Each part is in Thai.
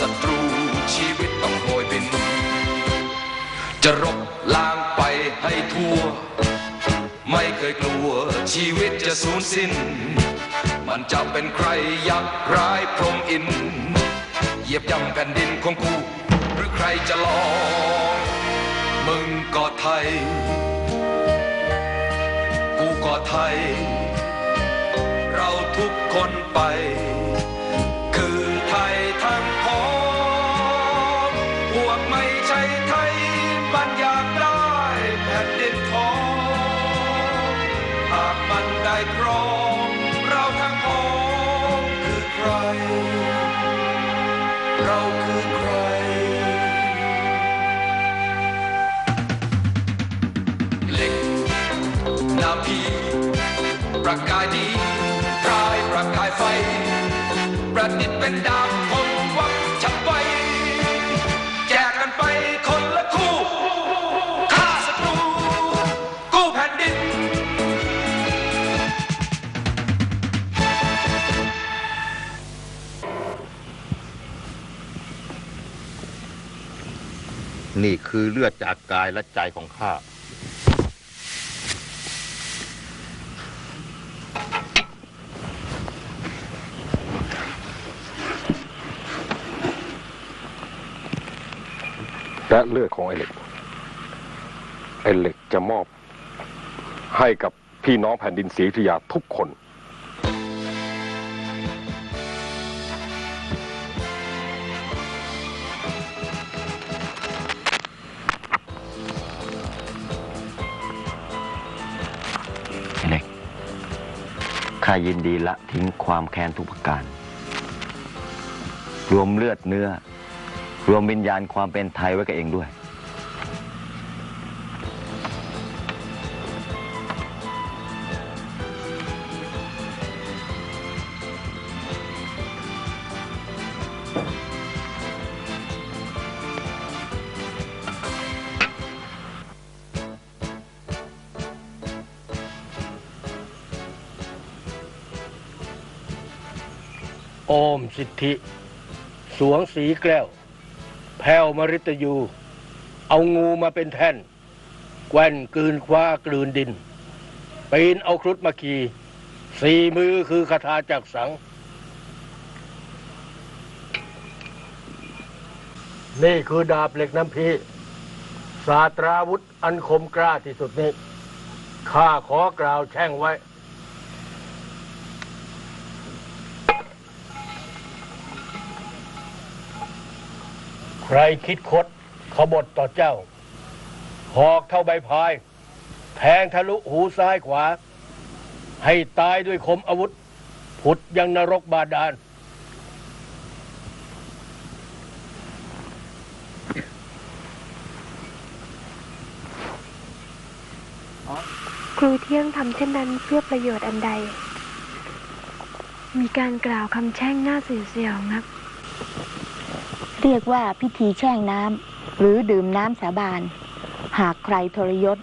ศัตรูชีวิตต้องโบยบิน จะรบล้างไปให้ทั่ว ไม่เคยกลัวชีวิตจะสูญสิ้น มันจะเป็นใครยักษ์ร้ายพรหมอิน เหยียบย่ำแผ่นดินของกู หรือใครจะลอง มึงก็ไทย กูก็ไทย เราทุกคนไป นาพีประกายดีพรายประกายไฟ ประดิษฐ์เป็นดาบคมวักฉับไวแจกกันไปคนละคู่ฆ่าศัตรูกู้แผ่นดิน นี่คือเลือดจากกายและใจของข้า และเลือดของไอเหล็ก ไอเหล็กจะมอบให้กับพี่น้องแผ่นดินศรีอยุธยาทุกคนเล็กข้ายินดีละทิ้งความแค้นทุกประการ รวมเลือดเนื้อ รวมวิญญาณความเป็นไทยไว้กับเองด้วย โอมสิทธิ สวงสีแก้ว แพ้วมริตยู เอางูมาเป็นแท่น แกว่นกลืนคว้ากลืนดินปีนเอาครุฑมาขี่สี่มือคือคาถาจักสัง นี่คือดาบเหล็กน้ำพีศาสตราวุธอันคมกล้าที่สุดนี้ข้าขอกล่าวแช่งไว้ ใครคิดคดขบฏต่อเจ้า หอกเท่าใบพาย แทงทะลุหูซ้ายขวา ให้ตายด้วยคมอาวุธ ผุดยังนรกบาดาลครูเที่ยงทำเช่นนั้นเพื่อประโยชน์อันใด มีการกล่าวคำแช่งหน้าเสียเสียวนัก เรียกว่าพิธีแช่งน้ำหรือดื่มน้ำสาบาน หากใครทรยศ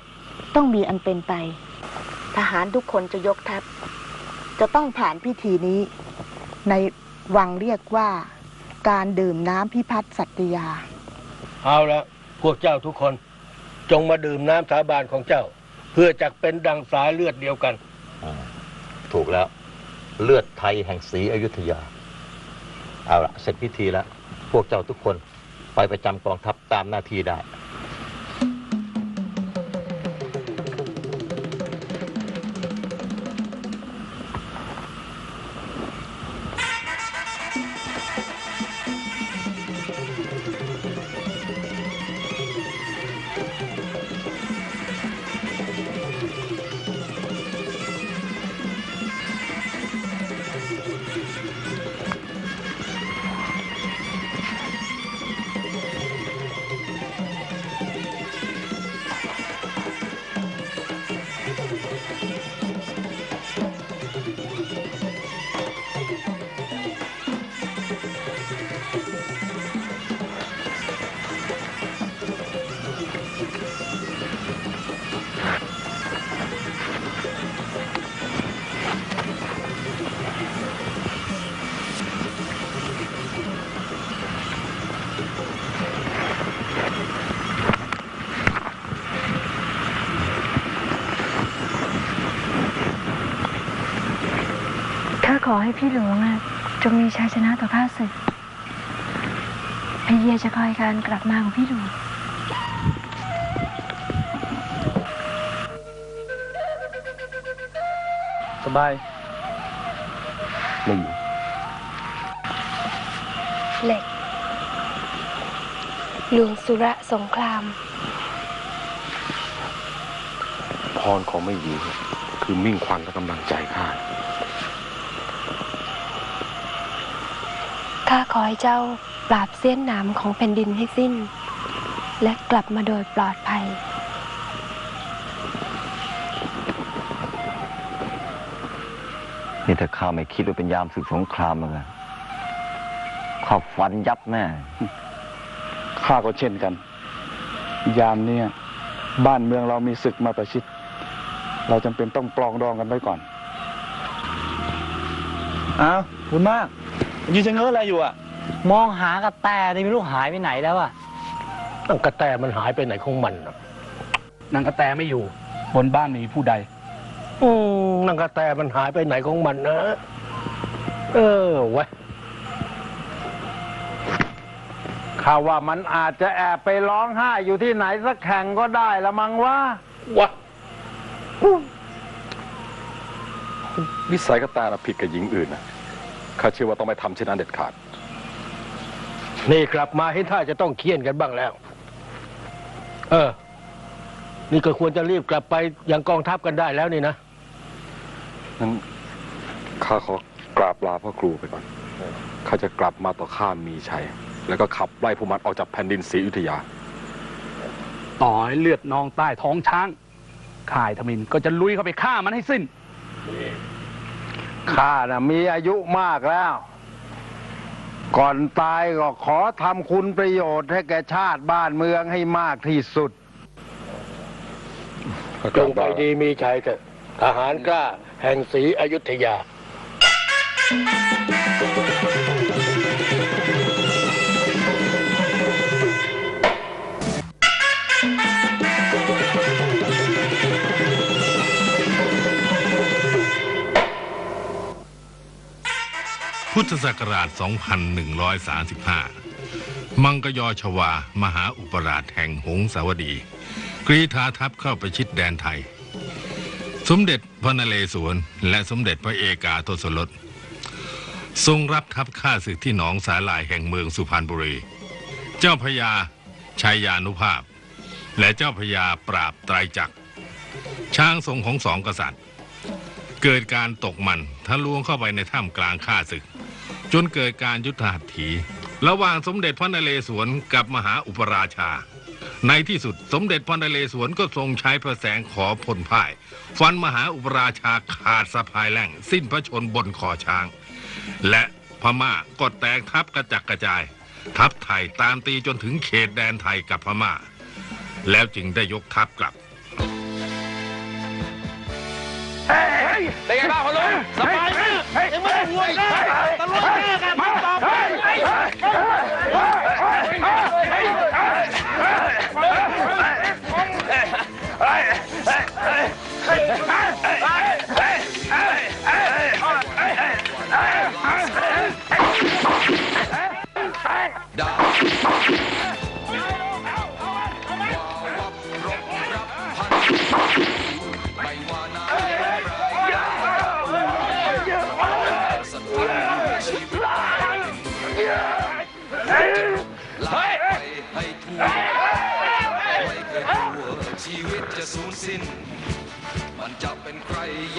ต้องมีอันเป็นไป ทหารทุกคนจะยกทัพ จะต้องผ่านพิธีนี้ ในวังเรียกว่าการดื่มน้ำพิพัฒน์สัตยา เอาละพวกเจ้าทุกคน จงมาดื่มน้ำสาบานของเจ้า เพื่อจักเป็นดังสายเลือดเดียวกัน ถูกแล้ว เลือดไทยแห่งศรีอยุธยา เอาละเสร็จพิธีแล้ว พวกเจ้าทุกคนไปประจำกองทัพตามหน้าที่ได้ ขอให้พี่หลวงอะจงมีชัยชนะต่อข้าศึกพี่เยียจะคอยการกลับมาของพี่หลวงสบายไม่อยู่เหล็กหลวงสุระสงคราม พรของไม่อยู่คือมิ่งขวัญและกำลังใจข้า ข้าขอให้เจ้าปราบเสี้ยนหนามของแผ่นดินให้สิ้น และกลับมาโดยปลอดภัย นี่ถ้าข้าไม่คิดว่าเป็นยามศึกสงครามแล้วกันข้าฟันยับแน่ข้าก็เช่นกัน ยามเนี้ยบ้านเมืองเรามีศึกมาประชิด เราจำเป็นต้องปลองดองกันไว้ก่อน อ้าวคุณมาก ยืนจะเง้ออะไรอยู่อะ มองหากระแตนี่ไม่รู้หายไปไหนแล้วอะตั้งกระแตมันหายไปไหนของมันน่ะนางกระแตไม่อยู่ บนบ้านไม่มีผู้ใด อืมนังกระแตมันหายไปไหนของมันนะ เออไว้ยข้าว่ามันอาจจะแอบไปร้องไห้อยู่ที่ไหนสักแข่งก็ได้ละมั้งวะวะนิสัยก็ตาน่ะผิดกับหญิงอื่นนะ ข้าเชื่อว่าต้องไม่ทำเช่นนั้นเด็ดขาด นี่กลับมาเห็นท่าจะต้องเคี่ยนกันบ้างแล้ว เออ นี่ก็ควรจะรีบกลับไปยังกองทัพกันได้แล้วนี่นะนั้นข้าขอกราบลาพ่อครูไปก่อน ข้าจะกลับมาต่อข้ามีชัย แล้วก็ขับไล่ผู้มันออกจากแผ่นดินศรีอยุธยา ต่อให้เลือดนองใต้ท้องช้างข่ายทมินก็จะลุยเข้าไปฆ่ามันให้สิ้น ข้าน่ะมีอายุมากแล้ว ก่อนตายก็ขอทำคุณประโยชน์ให้แก่ชาติบ้านเมืองให้มากที่สุดจงไปดีมีชัยเถอะทหารกล้า แห่งศรีอยุธยา ธศักราช 2135 มังกยอชวา มหาอุปราชแห่งหงสาวดี กรีธาทัพเข้าไปชิดแดนไทย สมเด็จพระนเรศวรและสมเด็จพระเอกาทศรสทรงรับทัพข้าศึกที่หนองสาหลายแห่งเมืองสุพรรณบุรี เจ้าพญาชัยยานุภาพ และเจ้าพญาปราบไตรจักร ช้างทรงของสองกษัตริย์ เกิดการตกมันทะลวงเข้าไปในถ้ำกลางข้าศึก จนเกิดการยุทธหัตถี ระหว่างสมเด็จพระนเรศวรกับมหาอุปราชา ในที่สุดสมเด็จพระนเรศวรก็ทรงใช้พระแสงขอพลพ่าย ฟันมหาอุปราชาขาดสะพายแหล่ง สิ้นพระชนบนคอช้าง และพม่าก็แตกทัพกระจัดกระจาย ทัพไทยตามตีจนถึงเขตแดนไทยกับพม่า แล้วจึงได้ยกทัพกลับเป็นไงบ้างพ่อลุงสบายไหมยังไม่ห่วงเลยตะ ลุ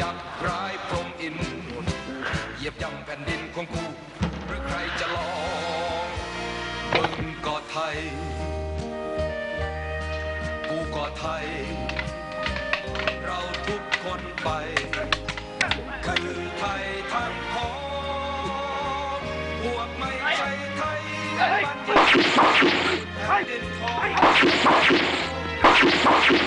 ยักษ์ร้ายพรมอินเหยียบย่ำแผ่นดินของกูหรือใครจะลองมึงก็ไทย กูก็ไทย เราทุกคนไป คือไทยทั้งพ้องพวกไม่ใช่ไทยบัณฑิตแผ่นดินทอง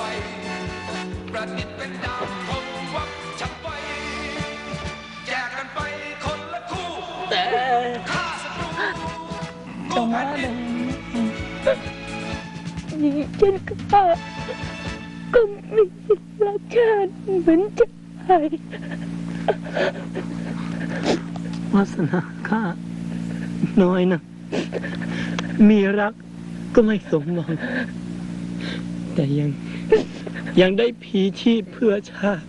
ไฟ ประดิษฐ์เป็นดาวคมวับฉับไวแจกกันไปคนละคู่แต่ข้าศัตรูกู้แผ่นดิน นี่ฉันก็ป้าก็มีสิทธิ์รักชาติเหมือนจะหายวาสนาข้าน้อยนะ มีรักก็ไม่สมหวังแต่ยัง ยังได้ผีชีพเพื่อชาติ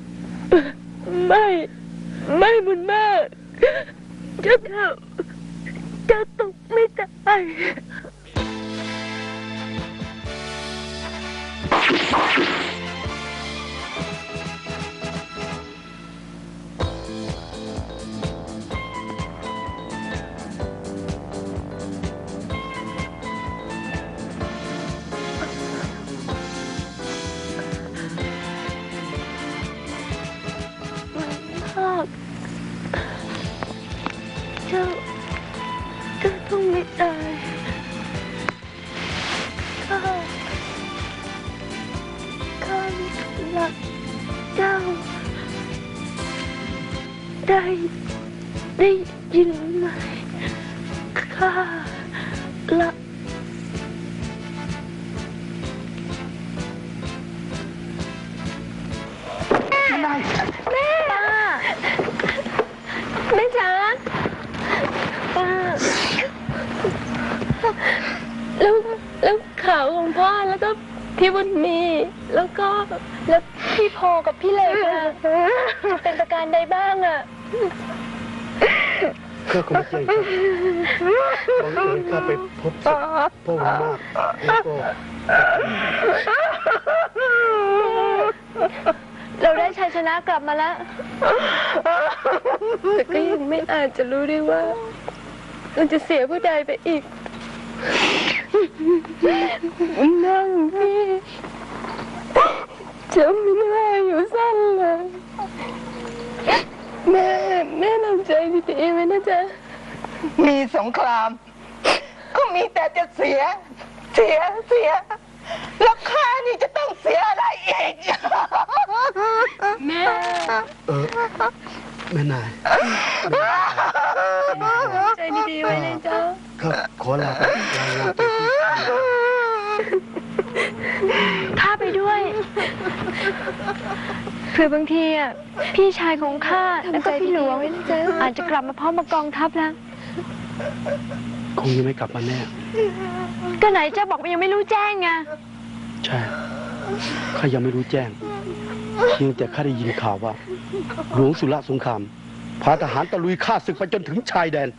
ไม่ ไม่บุญมากจะทำจะตกไม่ตายาก็ไม่แจ้งครับบังเอิญข้าไปพบศพพ่อมากแล้วก็เราได้ชัยชนะกลับมาแล้ว แต่ก็ยังไม่อาจจะรู้ได้ว่า เราจะเสียผู้ใดไปอีก นั่งพี่จะไม่ได้อยู่สั้นเลย แม่แม่ทำใจดีๆไว้นะจ๊ะ มีสงคราม ก็มีแต่จะเสีย เสียเสีย แล้วข้านี่จะต้องเสียอะไรอีก แม่ เออแม่นายใจดีๆไว้นะจ๊ะครับขอลาไปรายงานตัวที่ข้าไปด้ วยเผื่อบางทีอะพี่ชายของข้าแล้วก็พี่หลวงอาจจะกลับมาพร้อมมากองทัพแล้ว คงยังไม่กลับมาแน่ ก็ไหนเจ้าบอกว่ายังไม่รู้แจ้งไง ใช่ ข้ายังไม่รู้แจ้ง เพียงแต่ข้าได้ยินข่าวว่า หลวงสุรสงครามพาทหารตะลุยฆ่าศึกไปจนถึงชายแดน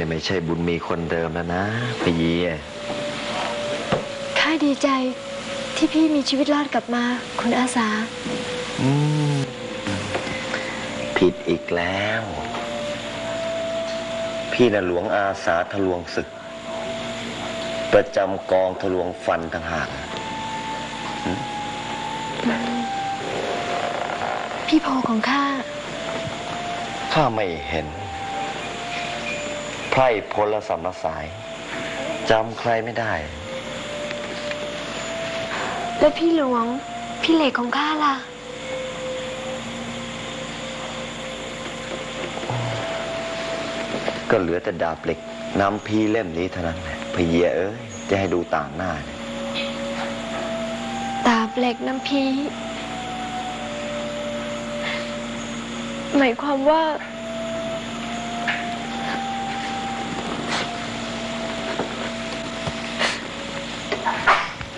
เนี่ยไม่ใช่บุญมีคนเดิมแล้วนะปีอะข้าดีใจที่พี่มีชีวิตรอดกลับมา คุณอาสาอืมผิดอีกแล้ว พี่น่ะหลวงอาสาทะลวงศึก ประจำกองทะลวงฟันต่างหากพี่โพของข้า ข้าไม่เห็น ไพร่พลสำนักสายจำใครไม่ได้ แล้วพี่หลวง พี่เหล็กของข้าล่ะ ก็เหลือแต่ดาบเหล็กนำพีเล่มนี้เท่านั้นแหละพเยเอ้ยจะให้ดูต่างหน้าเนี่ยตาบเหล็กน้ำพีหมายความว่า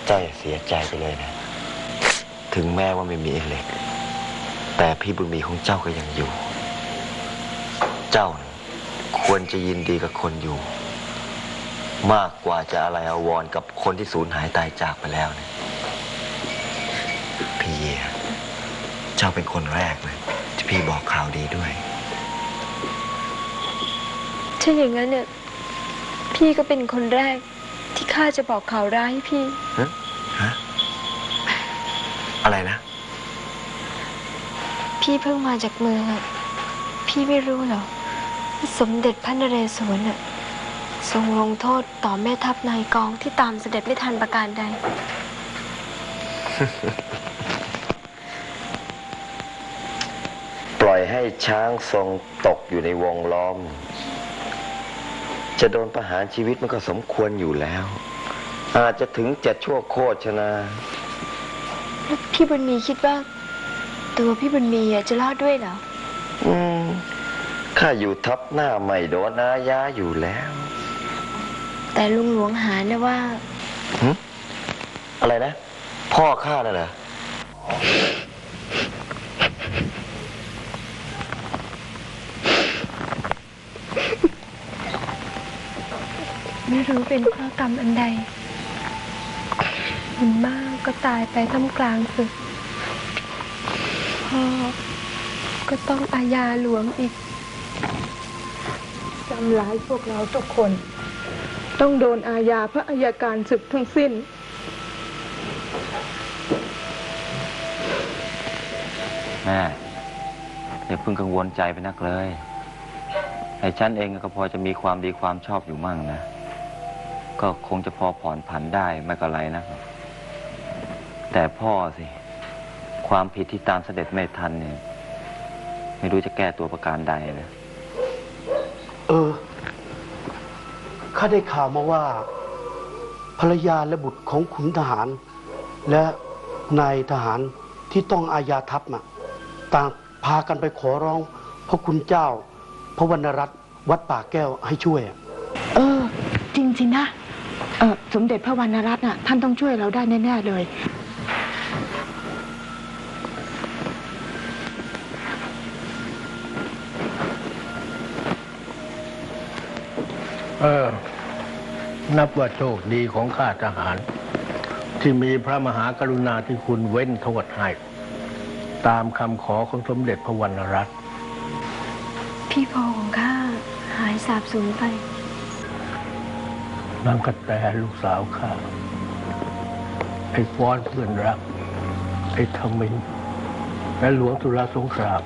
เจ้าอย่าเสียใจไปเลยนะ ถึงแม้ว่าไม่มีไอ้เหล็ก แต่พี่บุญมีของเจ้าก็ยังอยู่ เจ้าน่ะควรจะยินดีกับคนอยู่ มากกว่าจะอะไรอาวรณ์กับคนที่สูญหายตายจากไปแล้วนะพี่เยเจ้าเป็นคนแรกเลยที่พี่บอกข่าวดีด้วยถ้าอย่างนั้นเนี่ยพี่ก็เป็นคนแรกที่ข้าจะบอกข่าวร้ายให้พี่ อะไรนะ พี่เพิ่งมาจากเมืองอะพี่ไม่รู้เหรอว่าสมเด็จพระนเรศวรน่ะทรงลงโทษต่อแม่ทัพนายกองที่ตามเสด็จไม่ทันประการใด ปล่อยให้ช้างทรงตกอยู่ในวงล้อม จะโดนประหารชีวิตมันก็สมควรอยู่แล้ว อาจจะถึงเจ็ดชั่วโคตรชนะ แล้วพี่บุญมีคิดว่า ตัวพี่บุญมีอะจะรอดด้วยเหรอ อืมข้าอยู่ทับหน้าไม่โดนอาญาอยู่แล้วแต่ลุงหลวงหานะว่า หึอะไรนะ พ่อข้าน่ะเหรอไม่รู้เป็นเพราะกรรมอันใด บุญมากก็ตายไปท่ามกลางศึกพ่อก็ต้องอาญาหลวงอีกจำร้ายพวกเราทุกคน ต้องโดนอาญาพระอัยการศึกทั้งสิ้น แม่อย่าเพิ่งกังวลใจไปนักเลยไอ้ฉันเองก็พอจะมีความดีความชอบอยู่มั่งนะ ก็คงจะพอผ่อนผันได้ไม่ก็ไรนะ แต่พ่อสิ ความผิดที่ตามเสด็จไม่ทันเนี่ยไม่รู้จะแก้ตัวประการใดนะ เออ ข้าได้ข่าวมาว่า ภรรยาและบุตรของขุนทหาร และนายทหารที่ต้องอาญาทัพมาต่างพากันไปขอร้องพระคุณเจ้า พระวรรณรัตน์วัดป่าแก้วให้ช่วยอะเออ จริงสินะ เออสมเด็จพระวรรณรัตน์น่ะท่านต้องช่วยเราได้แน่ ๆ เลย เออ นับว่าโชคดีของข้าทหาร ที่มีพระมหากรุณาธิคุณเว้นโทษให้ตามคำขอของสมเด็จพระวรรณรัตน์พี่โพของข้าหายสาบสูญไปนางกระแตลูกสาวข้าไอ้ฟ้อนเพื่อนรัก ไอ้ทมิน และหลวงตุลาสงคราม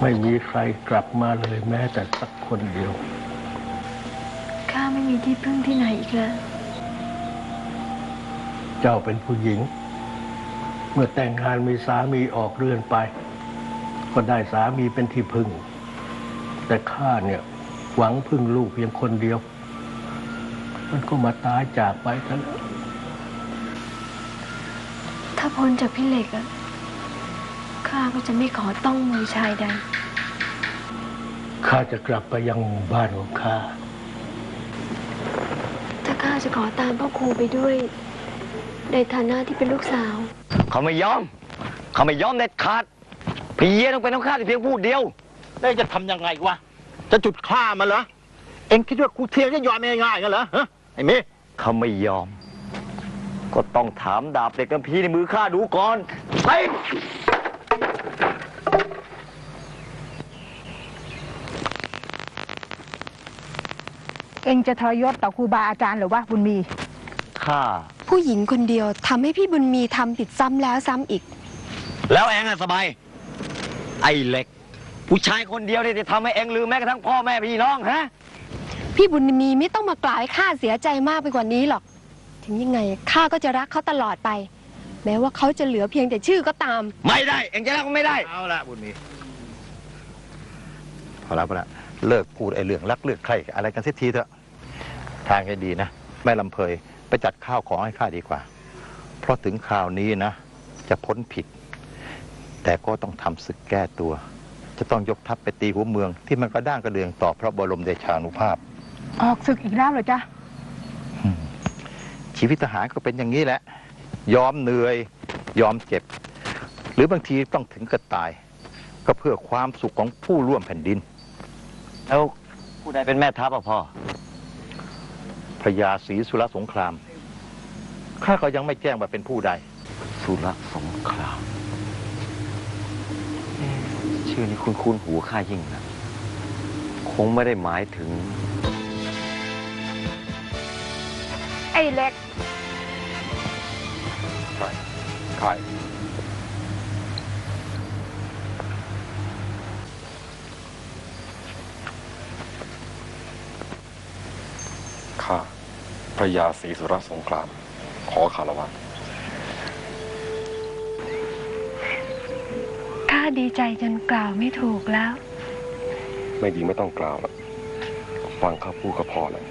ไม่มีใครกลับมาเลยแม้แต่สักคนเดียวข้าไม่มีที่พึ่งที่ไหนอีกแล้วเจ้าเป็นผู้หญิง เมื่อแต่งงานมีสามีออกเรือนไป ก็ได้สามีเป็นที่พึ่ง แต่ข้าเนี่ยหวังพึ่งลูกเพียงคนเดียว มันก็มาตายจากไปซะแล้วถ้าพ้นจากพี่เหล็กอะข้าก็จะไม่ขอต้องมือชายใดข้าจะกลับไปยังหมู่บ้านของข้าถ้าข้าจะขอตามพ่อครูไปด้วย ในฐานะที่เป็นลูกสาว เขาไม่ยอม เขาไม่ยอมเด็ดขาดพี่เยต้องเป็นต้องฆ่าแต่เพียงผู้เดียว แล้วจะทำยังไงวะ จะจุดฆ่ามันเหรอ เอ็งคิดว่ากูเทียงจะยอมง่ายๆกันเหรอฮะไอ้เมเขาไม่ยอม ก็ต้องถามดาบเด็กกำพีในมือข้าดูก่อนไป เองจะทรยศต่อครูบาอาจารย์หรือว่าบุญมี ข้า ผู้หญิงคนเดียวทำให้พี่บุญมีทำผิดซ้ำแล้วซ้ำอีก แล้วเองอะสบาย ไอ้เล็ก ผู้ชายคนเดียวเนี่ยจะทำให้เองลืมแม้กระทั่งพ่อแม่พี่น้องฮะ พี่บุญมีไม่ต้องมากล่าวให้ข้าเสียใจมากไปกว่านี้หรอก ถึงยังไงข้าก็จะรักเขาตลอดไป แม้ว่าเขาจะเหลือเพียงแต่ชื่อก็ตาม ไม่ได้ เองจะรักก็ไม่ได้ เอาละบุญมีพอแล้วพอแล้วเลิกพูดไอ้เรื่องรักเลือกใครอะไรกันเสียทีเถอะ ทางให้ดีนะแม่ลำเพยไปจัดข้าวของให้ข้าดีกว่า เพราะถึงคราวนี้นะ จะพ้นผิด แต่ก็ต้องทำศึกแก้ตัว จะต้องยกทัพไปตีหัวเมือง ที่มันกระด้างกระเดืองต่อพระบรมเดชานุภาพ ออกศึกอีกแล้วเหรอจ๊ะชีวิตทหารก็เป็นอย่างนี้แหละ ยอมเหนื่อย ยอมเจ็บ หรือบางทีต้องถึงกับตาย ก็เพื่อความสุขของผู้ร่วมแผ่นดิน แล้วผู้ใดเป็นแม่ทัพอะพ่อ พระยาศรีสุรสงคราม ข้าก็ยังไม่แจ้งว่าเป็นผู้ใด สุรสงครามเอ๊ะชื่อนี้คุ้นคุ้นๆหูข้ายิ่งนะ คงไม่ได้หมายถึง ไอ้เล็ก ใคร ใคร ข้า พระยาศรีสุรสงคราม ขอคารวะข้าดีใจจนกล่าวไม่ถูกแล้ว ไม่ดีไม่ต้องกล่าวแล้วฟังข้าพูดก็พอแล้ว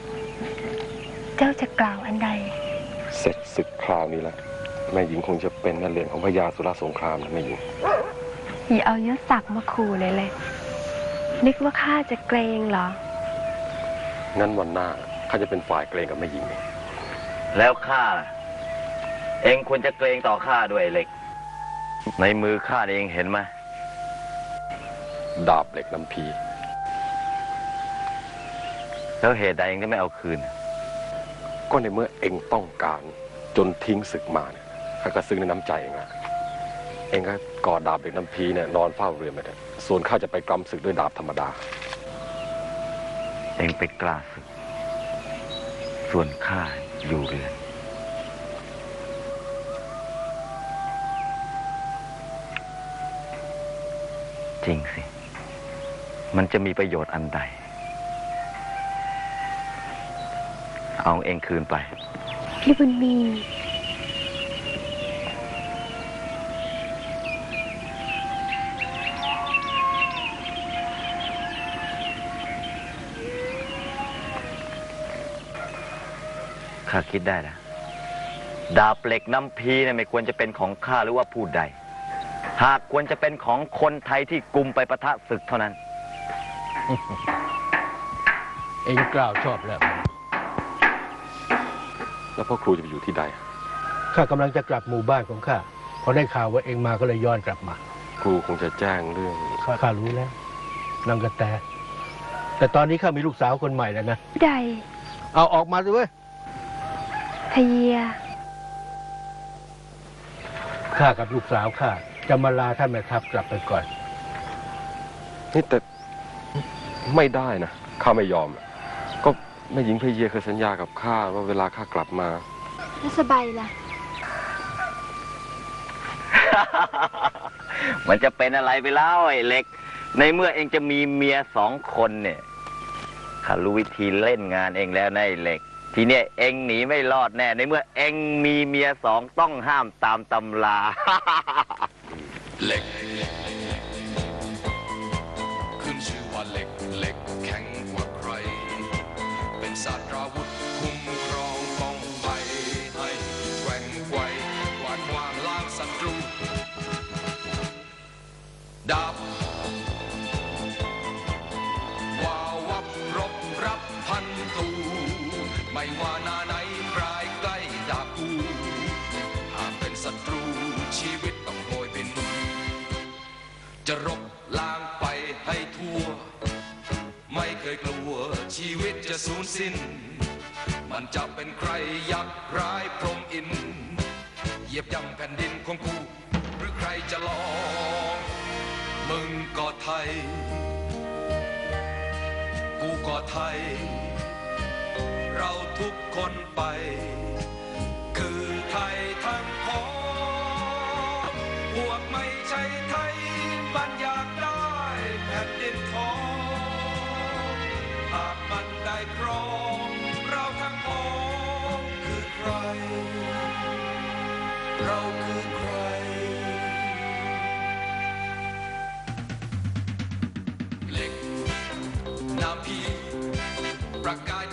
เจ้าจะกล่าวอันใด เสร็จศึกคราวนี้แล้วแม่หญิงคงจะเป็นนักเรียนของพระยาสุรสงครามนะแม่หญิงอย่าเอายศศักดิ์มาขู่เลยเลย นึกว่าข้าจะเกรงเหรอ งั้นวันหน้า ข้าจะเป็นฝ่ายเกรงกับแม่หญิงเองแล้วข้าล่ะเองควรจะเกรงต่อข้าด้วยไอ้เล็ก ในมือข้าเองเห็นไหมดาบเหล็กน้ำพี แล้วเหตุใดเองได้ไม่เอาคืน ก็ในเมื่อเองต้องการจนทิ้งศึกมาเนี่ยข้าก็ซึ้งในน้ำใจเองละเองก็กอดดาบเหล็กน้ำพีเนี่ยนอนเฝ้าเรือนไปเถอะส่วนข้าจะไปกำศึกด้วยดาบธรรมดา เองไปกล้าศึก ส่วนข้าอยู่เรือน จริงสิ มันจะมีประโยชน์อันใด เอาเองคืนไปพี่บุญมี ข้าคิดได้นะดาบเหล็กน้ำพีเนี่ยไม่ควรจะเป็นของข้าหรือว่าผู้ใด หากควรจะเป็นของคนไทยที่กลุ่มไปประทะศึกเท่านั้น เองกล่าวชอบแล้ว แล้วพ่อครูจะไปอยู่ที่ใด ข้ากำลังจะกลับหมู่บ้านของข้าพอได้ข่าวว่าเองมาก็เลยย้อนกลับมา ครูคงจะแจ้งเรื่องข้าข้ารู้แล้วนางกระแต แต่ตอนนี้ข้ามีลูกสาวคนใหม่แล้วนะ ใด เอาออกมาสิเว้ย ทะเยียข้ากับลูกสาวข้าจะมาลาท่านแม่ทัพกลับไปก่อน นี่แต่ไม่ได้นะข้าไม่ยอม ก็แม่หญิงพระเยาเคยสัญญากับข้าว่าเวลาข้ากลับมาแล้วสบายล่ะ มันจะเป็นอะไรไปแล้วไอ้เล็ก ในเมื่อเองจะมีเมียสองคนเนี่ยข้ารู้วิธีเล่นงานเองแล้วนะไอ้เล็ก ทีเนี้ยเองหนีไม่รอดแน่ในเมื่อเองมีเมียสองต้องห้ามตามตำราเหล็ก ขึ้นชื่อว่าเหล็กเหล็กแข็งกว่าใคร เป็นศาสตราวุธคุ้มครองป้องไปให้แกว่งไกวกวาดกวางล้างศัตรูดาบ จะรบล้างไปให้ทั่ว ไม่เคยกลัวชีวิตจะสูญสิ้น มันจะเป็นใครยักษ์ร้ายพรมอิน เหยียบย่ำแผ่นดินของกูหรือใครจะลองมึงก็ไทย กูก็ไทย เราทุกคนไป คือไทยทั้งพ้องพวกไม่ มันอยากได้แผ่นดินทองหากมันได้ครองเราทั้งพ้องคือใคร เราคือใคร เหล็กนาพีประกาย